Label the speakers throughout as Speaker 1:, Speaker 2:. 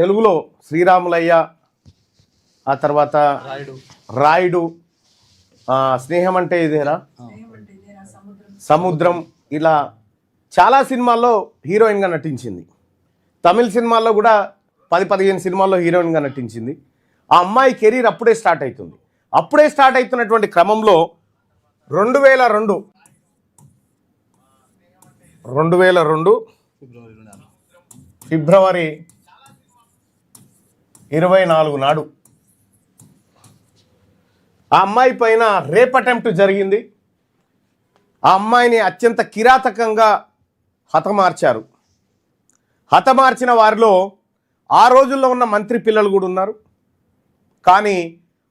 Speaker 1: తెలుగులో శ్రీరాములయ్య ఆ తర్వాత రాయుడు. స్నేహం అంటే ఇదేనా? సముద్రం ఇలా చాలా సినిమాల్లో హీరోయిన్గా నటించింది. తమిళ సినిమాల్లో కూడా పది పదిహేను సినిమాల్లో హీరోయిన్గా నటించింది. ఆ అమ్మాయి కెరీర్ అప్పుడే స్టార్ట్ అవుతుంది. అప్పుడే స్టార్ట్ అవుతున్నటువంటి క్రమంలో రెండు వేల రెండు రెండు వేల రెండు ఫిబ్రవరి ఇరవై నాలుగు నాడు. ఆ అమ్మాయి పైన రేప్ అటెంప్ట్ జరిగింది. ఆ అమ్మాయిని అత్యంత కిరాతకంగా హతమార్చారు. హతమార్చిన వారిలో ఆ రోజుల్లో ఉన్న మంత్రి పిల్లలు కూడా ఉన్నారు. కానీ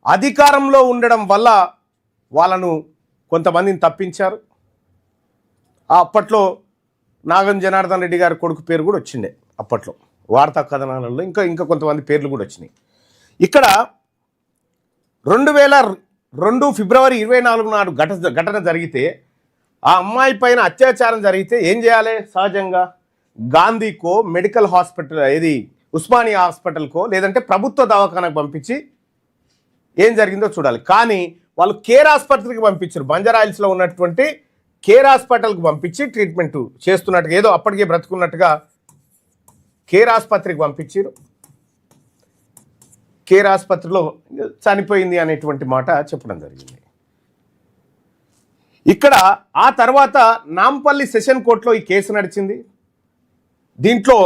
Speaker 1: అధికారంలో ఉండడం వల్ల వాళ్ళను కొంతమందిని తప్పించారు. అప్పట్లో నాగం జనార్దన్ రెడ్డి గారి కొడుకు పేరు కూడా వచ్చిండే అప్పట్లో. వార్తా కథనాలలో ఇంకా ఇంకా కొంతమంది పేర్లు కూడా వచ్చినాయి. ఇక్కడ రెండు వేల రెండు ఫిబ్రవరి ఇరవై నాలుగు నాడు ఘట ఘటన జరిగితే ఆ అమ్మాయి పైన అత్యాచారం జరిగితే ఏం చేయాలి? సహజంగా గాంధీకో మెడికల్ హాస్పిటల్ ఏది ఉస్మానియా హాస్పిటల్కో లేదంటే ప్రభుత్వ దవాఖానకు పంపించి ఏం జరిగిందో చూడాలి. కానీ వాళ్ళు కేర్ ఆసుపత్రికి పంపించారు. బంజారాయిల్స్లో ఉన్నటువంటి కేర్ హాస్పిటల్కి పంపించి ట్రీట్మెంట్ చేస్తున్నట్టుగా ఏదో అప్పటికే బ్రతుకున్నట్టుగా కేర్ ఆసుపత్రికి పంపించారు. కేర్ ఆసుపత్రిలో చనిపోయింది అనేటువంటి మాట చెప్పడం జరిగింది. ఇక్కడ ఆ తర్వాత నాంపల్లి సెషన్ కోర్టులో ఈ కేసు నడిచింది. దీంట్లో